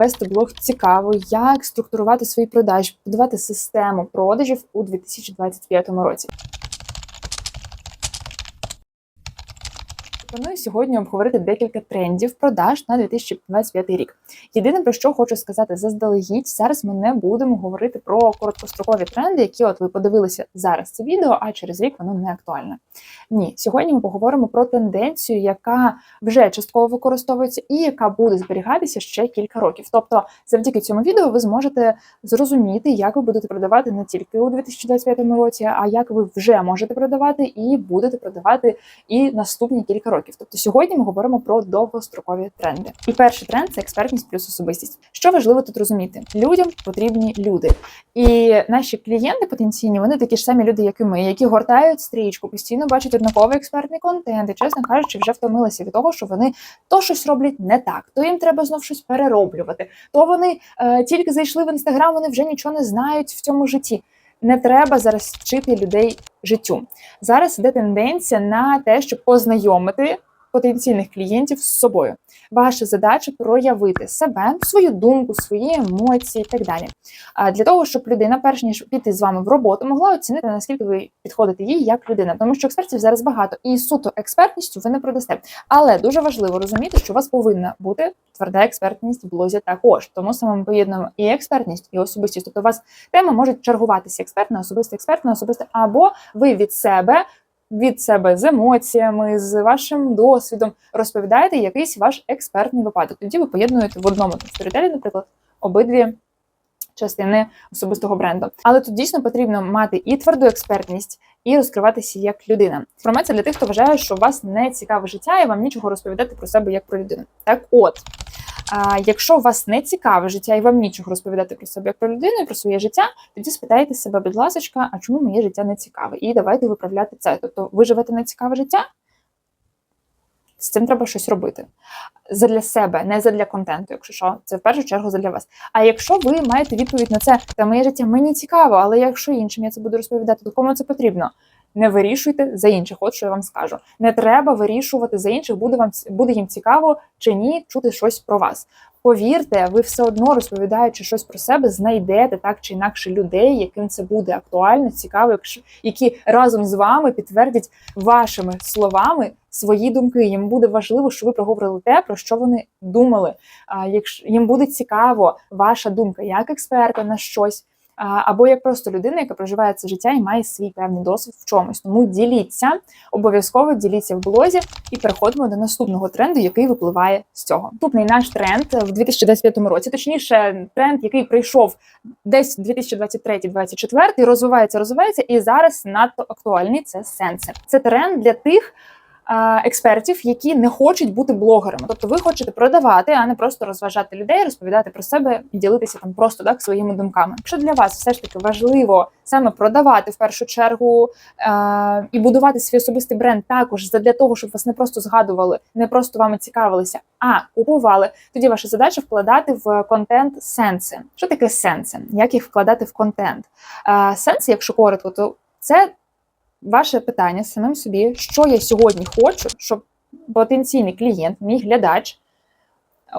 вести блог цікаво, як структурувати свої продажі, будувати систему продажів у 2025 році. Пропоную сьогодні обговорити декілька трендів продаж на 2025 рік. Єдине про що хочу сказати заздалегідь, зараз ми не будемо говорити про короткострокові тренди, які от ви подивилися зараз це відео, а через рік воно не актуальне. Ні, сьогодні ми поговоримо про тенденцію, яка вже частково використовується і яка буде зберігатися ще кілька років. Тобто, завдяки цьому відео ви зможете зрозуміти, як ви будете продавати не тільки у 2025 році, а як ви вже можете продавати і будете продавати і наступні кілька років. Тобто, сьогодні ми говоримо про довгострокові тренди. І перший тренд це експертність плюс особистість. Що важливо тут розуміти? Людям потрібні люди. І наші клієнти потенційні, вони такі ж самі люди, як і ми, які гортають стрічку, постійно бачать однаковий експертний контент, і чесно кажучи, вже втомилися від того, що вони то щось роблять не так, то їм треба знов щось перероблювати. То вони е, тільки зайшли в інстаграм, вони вже нічого не знають в цьому житті. Не треба зараз вчити людей життю. Зараз іде тенденція на те, щоб познайомити потенційних клієнтів з собою. Ваша задача проявити себе, свою думку, свої емоції і так далі. А для того, щоб людина, перш ніж піти з вами в роботу, могла оцінити наскільки ви підходите їй як людина, тому що експертів зараз багато, і суто експертністю ви не продасте. Але дуже важливо розуміти, що у вас повинна бути тверда експертність в блозі також. Тому саме ми поєднуємо і експертність, і особистість. Тобто у вас теми можуть чергуватися експертна, особиста, експертна, особиста, або ви від себе від себе з емоціями, з вашим досвідом розповідаєте якийсь ваш експертний випадок. Тоді ви поєднуєте в одному сторітелі, наприклад, обидві. Частини особистого бренду, але тут дійсно потрібно мати і тверду експертність, і розкриватися як людина. Це для тих, хто вважає, що у вас не цікаве життя, і вам нічого розповідати про себе як про людину. Так, от а, якщо вас не цікаве життя, і вам нічого розповідати про себе як про людину і про своє життя, тоді спитайте себе, будь ласка, а чому моє життя не цікаве? І давайте виправляти це. Тобто, ви живете не цікаве життя. З цим треба щось робити. Задля себе, не задля контенту, якщо що, це в першу чергу задля вас. А якщо ви маєте відповідь на це, та моє життя мені цікаво, але якщо іншим я це буду розповідати, то кому це потрібно? Не вирішуйте за інших, от що я вам скажу. Не треба вирішувати за інших, буде вам буде їм цікаво чи ні чути щось про вас. Повірте, ви все одно розповідаючи щось про себе, знайдете так чи інакше людей, яким це буде актуально, цікаво, які разом з вами підтвердять вашими словами свої думки. Їм буде важливо, що ви проговорили те, про що вони думали. А якщо їм буде цікаво ваша думка як експерта на щось або як просто людина, яка проживає це життя і має свій певний досвід в чомусь. Тому діліться, обов'язково діліться в блозі і переходимо до наступного тренду, який випливає з цього. Наступний наш тренд в 2025 році, точніше, тренд, який прийшов десь 2023-2024, розвивається, розвивається, і зараз надто актуальний це сенси. Це тренд для тих експертів, які не хочуть бути блогерами. Тобто ви хочете продавати, а не просто розважати людей, розповідати про себе і ділитися там просто так своїми думками. Якщо для вас все ж таки важливо саме продавати в першу чергу е і будувати свій особистий бренд також для того, щоб вас не просто згадували, не просто вами цікавилися, а купували. Тоді ваша задача вкладати в контент сенси. Що таке сенси? Як їх вкладати в контент? Е сенси, якщо коротко, то це ваше питання самим собі, що я сьогодні хочу, щоб потенційний клієнт, мій глядач,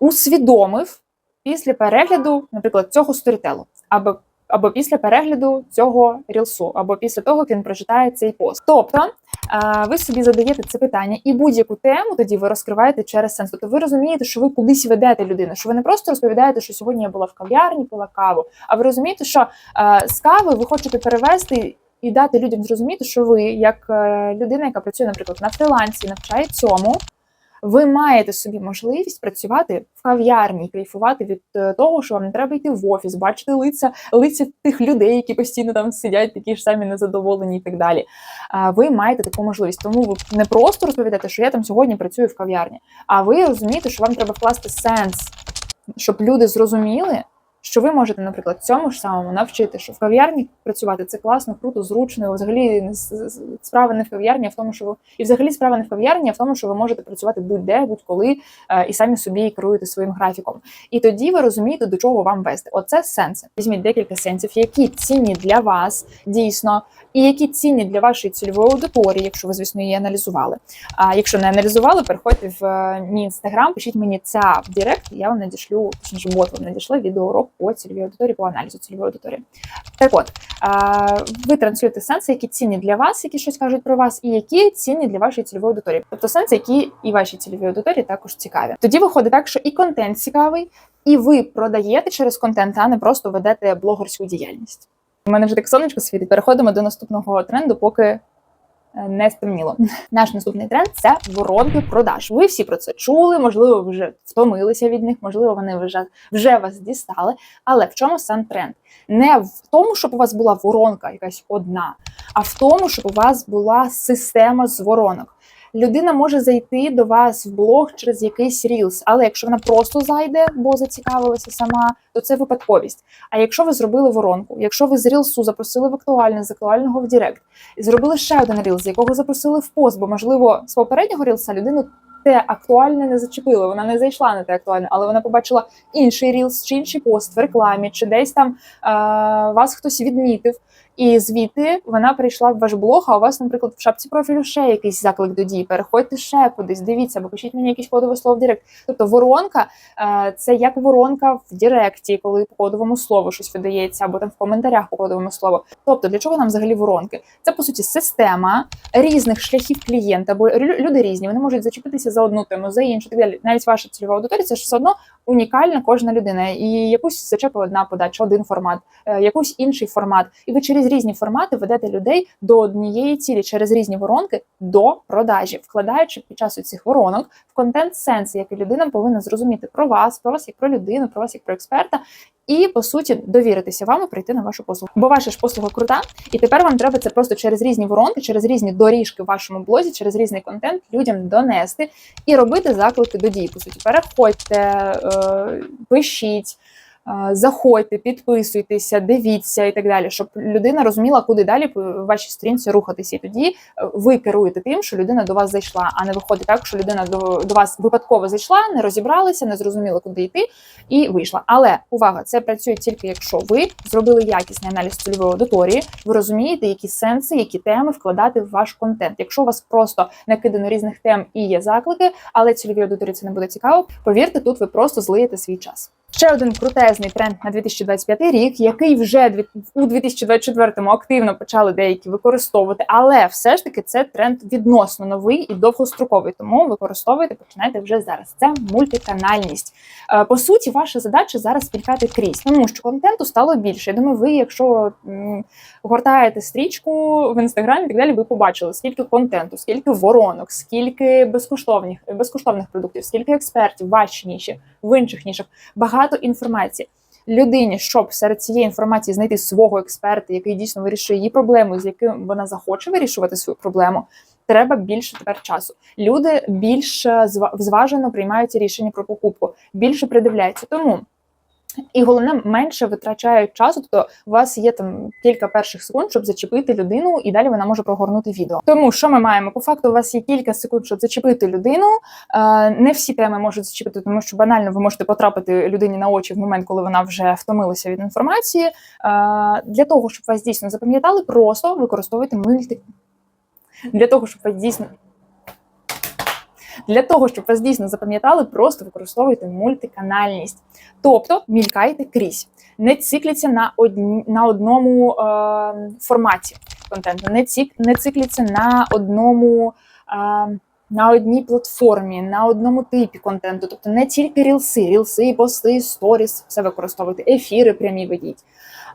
усвідомив після перегляду, наприклад, цього сторітелу, або або після перегляду цього рілсу, або після того, як він прочитає цей пост. Тобто ви собі задаєте це питання, і будь-яку тему тоді ви розкриваєте через сенс. Тобто ви розумієте, що ви кудись ведете людину, що ви не просто розповідаєте, що сьогодні я була в кав'ярні, пила каву, а ви розумієте, що з кави ви хочете перевести і дати людям зрозуміти, що ви, як е, людина, яка працює, наприклад, на фрилансі, навчає цьому, ви маєте собі можливість працювати в кав'ярні, кайфувати від е, того, що вам не треба йти в офіс, бачити лиця лиця тих людей, які постійно там сидять, такі ж самі незадоволені і так далі. А Ви маєте таку можливість. Тому ви не просто розповідаєте, що я там сьогодні працюю в кав'ярні, а ви розумієте, що вам треба вкласти сенс, щоб люди зрозуміли що ви можете, наприклад, цьому ж самому навчити, що в кав'ярні працювати це класно, круто, зручно. Взагалі справа не в кав'ярні, а в тому, що ви і взагалі справа не в кав'ярні, а в тому, що ви можете працювати будь-де, будь-коли е, і самі собі керуєте своїм графіком. І тоді ви розумієте, до чого вам вести. Оце сенси. Візьміть декілька сенсів, які цінні для вас дійсно, і які цінні для вашої цільової аудиторії, якщо ви, звісно, її аналізували. А якщо не аналізували, переходьте в е, мій інстаграм, пишіть мені ця в Директ, я вам надішлю, точніше, бот вам надійшла відеоурок по цільовій аудиторії, по аналізу цільової аудиторії. Так от, ви транслюєте сенси, які цінні для вас, які щось кажуть про вас, і які цінні для вашої цільової аудиторії. Тобто сенси, які і вашій цільовій аудиторії також цікаві. Тоді виходить так, що і контент цікавий, і ви продаєте через контент, а не просто ведете блогерську діяльність. У мене вже так сонечко світить. Переходимо до наступного тренду, поки не стемніло. Наш наступний тренд це воронки продаж. Ви всі про це чули, можливо, вже втомилися від них, можливо, вони вже, вже вас дістали. Але в чому сам тренд? Не в тому, щоб у вас була воронка якась одна, а в тому, щоб у вас була система з воронок. Людина може зайти до вас в блог через якийсь рілс, але якщо вона просто зайде, бо зацікавилася сама, то це випадковість. А якщо ви зробили воронку, якщо ви з рілсу запросили в актуальне, з актуального в Директ, і зробили ще один рілс, якого запросили в пост, бо можливо з попереднього рілса людину те актуальне не зачепило, вона не зайшла на те актуальне, але вона побачила інший рілс чи інший пост в рекламі, чи десь там е- вас хтось відмітив. І звідти вона прийшла в ваш блог, а у вас, наприклад, в шапці профілю ще якийсь заклик до дії. Переходьте ще кудись, дивіться, або пишіть мені якісь кодове слово в Директ. Тобто воронка е, це як воронка в Директі, коли по кодовому слову щось видається, або там в коментарях по кодовому слову. Тобто, для чого нам взагалі воронки? Це по суті система різних шляхів клієнта, бо лю- люди різні, вони можуть зачепитися за одну тему, за іншу. Так далі. Навіть ваша цільова аудиторія це ж все одно унікальна кожна людина. І якусь зачепила одна подача, один формат, е, якийсь інший формат. І ви через різні формати ведете людей до однієї цілі, через різні воронки до продажі, вкладаючи під час цих воронок в контент сенси, який людина повинна зрозуміти про вас, про вас як про людину, про вас як про експерта. І по суті довіритися вам і прийти на вашу послугу. Бо ваша ж послуга крута, і тепер вам треба це просто через різні воронки, через різні доріжки в вашому блозі, через різний контент людям донести і робити заклики до дії. По суті, переходьте, е, пишіть. Заходьте, підписуйтеся, дивіться і так далі, щоб людина розуміла, куди далі по вашій сторінці рухатися. І тоді е, ви керуєте тим, що людина до вас зайшла, а не виходить так, що людина до, до вас випадково зайшла, не розібралася, не зрозуміла, куди йти, і вийшла. Але увага, це працює тільки якщо ви зробили якісний аналіз цільової аудиторії, ви розумієте, які сенси, які теми вкладати в ваш контент. Якщо у вас просто накидано різних тем і є заклики, але цільовій аудиторії це не буде цікаво. Повірте, тут ви просто злиєте свій час. Ще один крутезний тренд на 2025 рік, який вже у 2024 активно почали деякі використовувати, але все ж таки це тренд відносно новий і довгостроковий. Тому використовуйте, починайте вже зараз. Це мультиканальність. Е, По суті, ваша задача зараз спількати крізь, тому що контенту стало більше. Я думаю, ви, якщо гортаєте стрічку в інстаграмі, так далі, ви побачили, скільки контенту, скільки воронок, скільки безкоштовних безкоштовних продуктів, скільки експертів, в вашій ніші, в інших нішах, багато інформації. Людині, щоб серед цієї інформації знайти свого експерта, який дійсно вирішує її проблему, з яким вона захоче вирішувати свою проблему, треба більше тепер часу. Люди більш е, зважено приймають рішення про покупку, більше придивляються. Тому і головне, менше витрачають часу. Тобто, у вас є там кілька перших секунд, щоб зачепити людину, і далі вона може прогорнути відео. Тому що ми маємо? По факту, у вас є кілька секунд, щоб зачепити людину. Е, Не всі теми можуть зачепити, тому що банально ви можете потрапити людині на очі в момент, коли вона вже втомилася від інформації. Е, Для того, щоб вас дійсно запам'ятали, просто використовуйте мульти. Для того, щоб вас дійсно для того, щоб вас дійсно запам'ятали, просто використовуйте мультиканальність. Тобто мількайте крізь, не цикліться на одні, на одному е, форматі контенту, не, цік, не цикліться на одному. Е, на одній платформі, на одному типі контенту, тобто не тільки рілси, рілси, пости, сторіс, все використовуйте, ефіри прямі ведіть.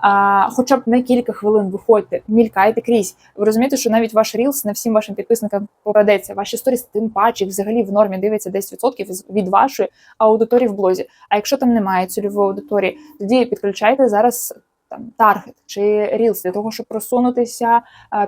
А, хоча б на кілька хвилин виходьте, мількайте крізь. Ви розумієте, що навіть ваш рілс не всім вашим підписникам попадеться. Ваші сторіс тим паче взагалі в нормі дивиться 10% з- від вашої аудиторії в блозі. А якщо там немає цільової аудиторії, тоді підключайте зараз. Там таргет чи рілс для того, щоб просунутися,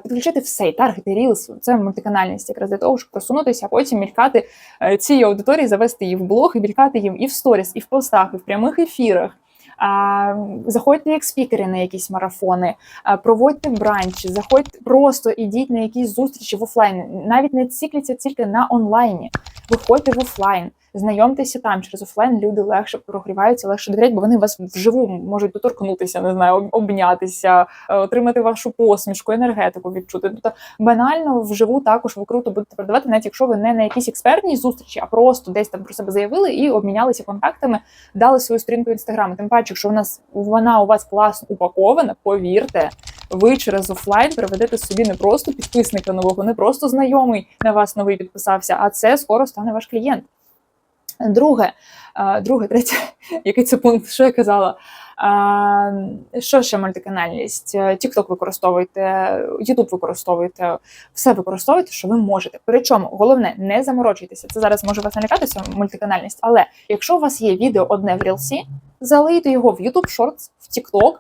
підключити все, таргет, і рілс, це мультиканальність, якраз для того, щоб просунутися, а потім мількати е, цій аудиторії, завести її в блог і мількати їм і в сторіс, і в постах, і в прямих ефірах. А, заходьте як спікери на якісь марафони, а, проводьте бранчі, заходьте просто ідіть на якісь зустрічі в офлайн. Навіть не цикліться тільки на онлайні. Виходьте в офлайн. Знайомтеся там через офлайн. Люди легше прогріваються, легше довіряють, бо вони вас вживу можуть доторкнутися, не знаю, обнятися, е, отримати вашу посмішку, енергетику відчути. Тобто банально вживу також ви круто будете продавати, навіть якщо ви не на якійсь експертній зустрічі, а просто десь там про себе заявили і обмінялися контактами, дали свою сторінку інстаграму. Тим паче, якщо вона с- вона у вас класно упакована, повірте. Ви через офлайн приведете собі не просто підписника нового, не просто знайомий на вас новий підписався, а це скоро стане ваш клієнт. Друге, друге, третє, який це пункт, що я казала? Що ще мультиканальність? TikTok використовуйте, YouTube використовуйте, все використовуйте, що ви можете. Причому головне, не заморочуйтеся. Це зараз може вас налякатися мультиканальність, але якщо у вас є відео одне в Рілсі, залийте його в YouTube Shorts, в TikTok,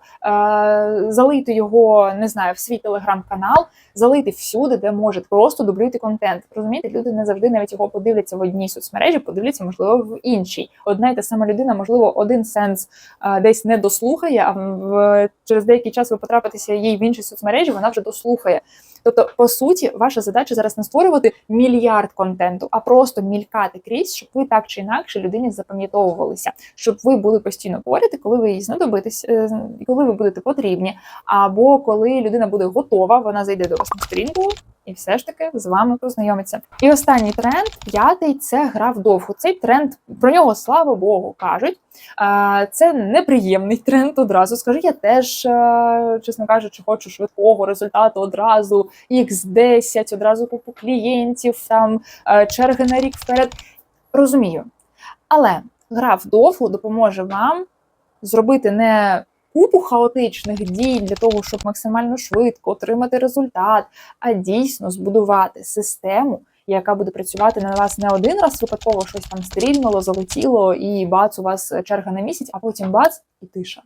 е, залийте його, не знаю, в свій телеграм-канал, залийте всюди, де можете. Просто дублюйте контент. Розумієте, люди не завжди навіть його подивляться в одній соцмережі, подивляться, можливо, в іншій. Одна й та сама людина, можливо, один сенс е, десь не дослухає, а в через деякий час ви потрапитеся їй в іншій соцмережі, вона вже дослухає. Тобто, по суті, ваша задача зараз не створювати мільярд контенту, а просто мількати крізь, щоб ви так чи інакше людині запам'ятовувалися, щоб ви були постійно поряд, коли ви їй знадобитесь, е, коли ви будете потрібні, або коли людина буде готова, вона зайде до вас на сторінку. І все ж таки з вами познайомиться. І останній тренд, п'ятий це гра вдовгу. Цей тренд про нього, слава Богу, кажуть. Це неприємний тренд. Одразу скажу. Я теж, е, чесно кажучи, хочу швидкого результату одразу. X10, одразу купу клієнтів, там е, черги на рік вперед. Розумію. Але гра вдовгу допоможе вам зробити не купу хаотичних дій для того, щоб максимально швидко отримати результат, а дійсно збудувати систему, яка буде працювати на вас не один раз випадково щось там стрільнуло, залетіло, і бац, у вас черга на місяць, а потім бац і тиша.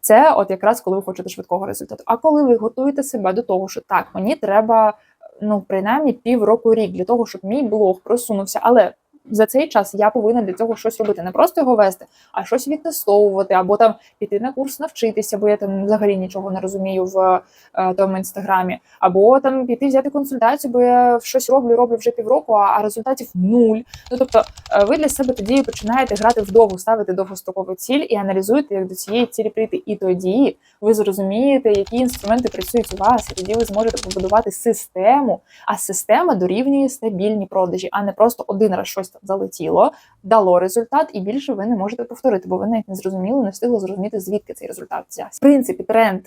Це от якраз коли ви хочете швидкого результату. А коли ви готуєте себе до того, що так, мені треба ну принаймні півроку рік для того, щоб мій блог просунувся, але за цей час я повинна для цього щось робити, не просто його вести, а щось відтестовувати, або там піти на курс навчитися, бо я там взагалі нічого не розумію в е, тому інстаграмі, або там піти взяти консультацію, бо я щось роблю, роблю вже півроку, а, а результатів нуль. Ну тобто, е, ви для себе тоді починаєте грати вдовго, ставити довгострокову ціль і аналізуєте, як до цієї цілі прийти. І тоді ви зрозумієте, які інструменти працюють у вас, і тоді ви зможете побудувати систему. А система дорівнює стабільні продажі, а не просто один раз щось там залетіло, дало результат, і більше ви не можете повторити, бо ви навіть не зрозуміли, не встигли зрозуміти, звідки цей результат взявся. В принципі, тренд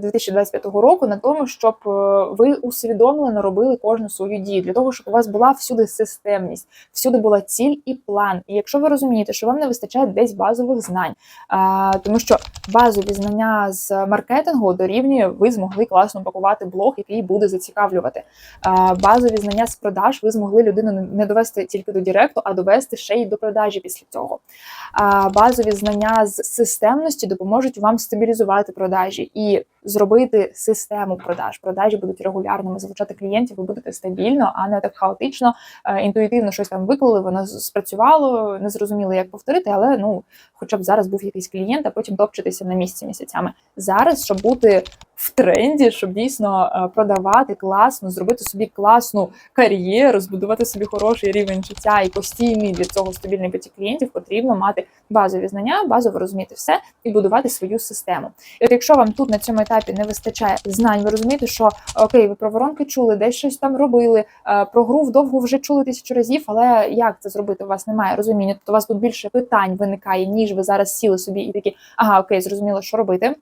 2025 року на тому, щоб е, ви усвідомлено робили кожну свою дію для того, щоб у вас була всюди системність, всюди була ціль і план. І якщо ви розумієте, що вам не вистачає десь базових знань, тому що базові знання з маркетингу дорівнює, ви змогли класно пакувати блог, який буде зацікавлювати. Базові знання з продаж ви змогли людину не- довести тільки до директу, а довести ще й до продажі після цього. Базові знання з системності допоможуть вам стабілізувати продажі і зробити систему продаж. Продажі будуть регулярними, залучати клієнтів, ви будете стабільно, а не так хаотично, е, інтуїтивно щось там виклали, воно спрацювало, не зрозуміли, як повторити, але ну, хоча б зараз був якийсь клієнт, а потім топчетеся на місці місяцями. Зараз, щоб бути в тренді, щоб дійсно е, продавати класно, зробити собі класну кар'єру, збудувати собі хороший рівень життя і постійний для цього стабільний потік клієнтів, потрібно мати базові знання, базово розуміти все і будувати свою систему. І от якщо вам тут на цьому етапі не вистачає знань, ви розумієте, що окей, ви про воронки чули, десь щось там робили, е, про гру вдовго вже чули тисячу разів, але як це зробити? У вас немає розуміння. Тобто у вас тут більше питань виникає, ніж ви зараз сіли собі і такі, ага, окей, зрозуміло, що робити.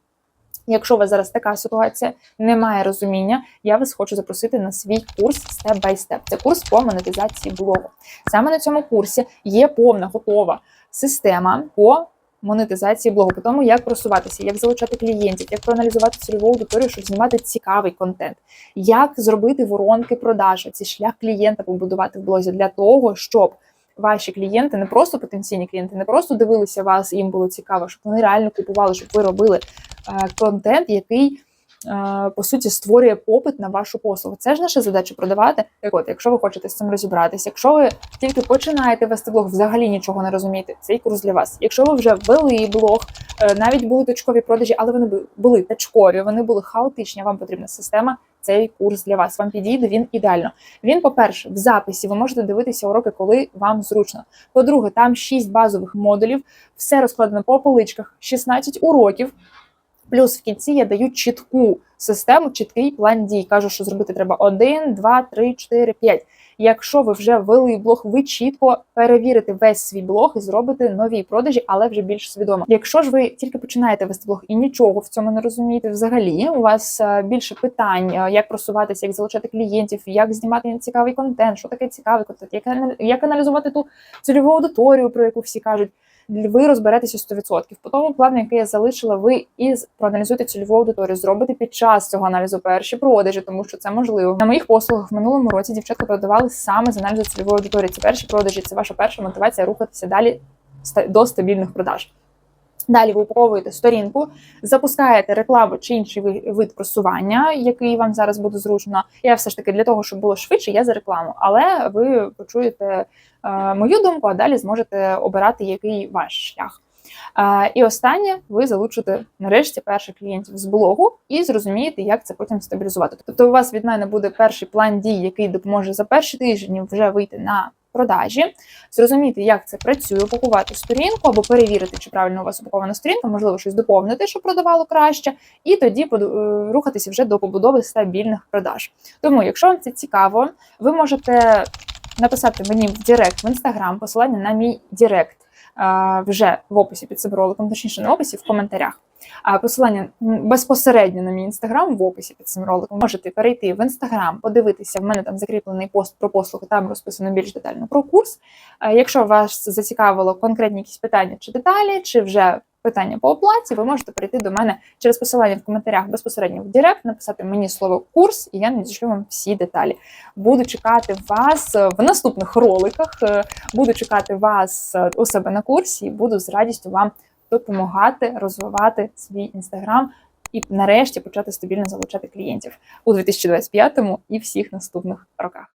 Якщо у вас зараз така ситуація, немає розуміння, я вас хочу запросити на свій курс степ бай степ. Це курс по монетизації блогу. Саме на цьому курсі є повна готова система по монетизації блогу, по тому, як просуватися, як залучати клієнтів, як проаналізувати цільову аудиторію, щоб знімати цікавий контент, як зробити воронки продажу, цей шлях клієнта побудувати в блозі для того, щоб ваші клієнти не просто потенційні клієнти, не просто дивилися вас, їм було цікаво, щоб вони реально купували, щоб ви робили контент, який е, по суті створює попит на вашу послугу. Це ж наша задача продавати. Так от, якщо ви хочете з цим розібратися, якщо ви тільки починаєте вести блог, взагалі нічого не розумієте, цей курс для вас. Якщо ви вже ввели блог, Е, Навіть були точкові продажі, але вони були точкові, вони були хаотичні. Вам потрібна система. Цей курс для вас вам підійде. Він ідеально. Він, по-перше, в записі ви можете дивитися уроки, коли вам зручно. По-друге, там 6 базових модулів, все розкладено по поличках, 16 уроків. Плюс в кінці я даю чітку систему, чіткий план дій. Кажу, що зробити треба 1, 2, 3, 4, 5. Якщо ви вже ввели блог, ви чітко перевірите весь свій блог і зробите нові продажі, але вже більш свідомо. Якщо ж ви тільки починаєте вести блог і нічого в цьому не розумієте, взагалі у вас е, більше питань, е, як просуватися, як залучати клієнтів, як знімати цікавий контент, що таке цікавий контент, ана- як аналізувати ту цільову аудиторію, про яку всі кажуть. Ви розберетеся 100%. По тому плану, який я залишила, ви і проаналізуєте цільову аудиторію, зробите під час цього аналізу перші продажі, тому що це можливо. На моїх послугах в минулому році дівчатка продавали саме з аналізу цільової аудиторії. Це перші продажі, це ваша перша мотивація рухатися далі до стабільних продаж. Далі ви упаковуєте сторінку, запускаєте рекламу чи інший ви- вид просування, який вам зараз буде зручно. Я все ж таки для того, щоб було швидше, я за рекламу. Але ви почуєте е, мою думку, а далі зможете обирати, який ваш шлях. Е, і останнє, ви залучите нарешті перших клієнтів з блогу і зрозумієте, як це потім стабілізувати. Тобто, у вас від мене буде перший план дій, який допоможе за перші тижні вже вийти на продажі, зрозуміти, як це працює, упакувати сторінку або перевірити, чи правильно у вас упакована сторінка, можливо, щось доповнити, щоб продавало краще, і тоді е, рухатися вже до побудови стабільних продаж. Тому, якщо вам це цікаво, ви можете написати мені в Директ в інстаграм, посилання на мій Директ вже в описі під цим роликом, точніше в описі, в коментарях. Посилання безпосередньо на мій інстаграм в описі під цим роликом. Можете перейти в інстаграм, подивитися. В мене там закріплений пост про послуги, там розписано більш детально про курс. Якщо вас зацікавило конкретні якісь питання чи деталі, чи вже питання по оплаті, ви можете прийти до мене через посилання в коментарях безпосередньо в Директ, написати мені слово курс, і я надішлю вам всі деталі. Буду чекати вас е, в наступних роликах. е, Буду чекати вас е, у себе на курсі і буду з радістю вам допомагати розвивати свій інстаграм і нарешті почати стабільно залучати клієнтів у 2025 і всіх наступних роках.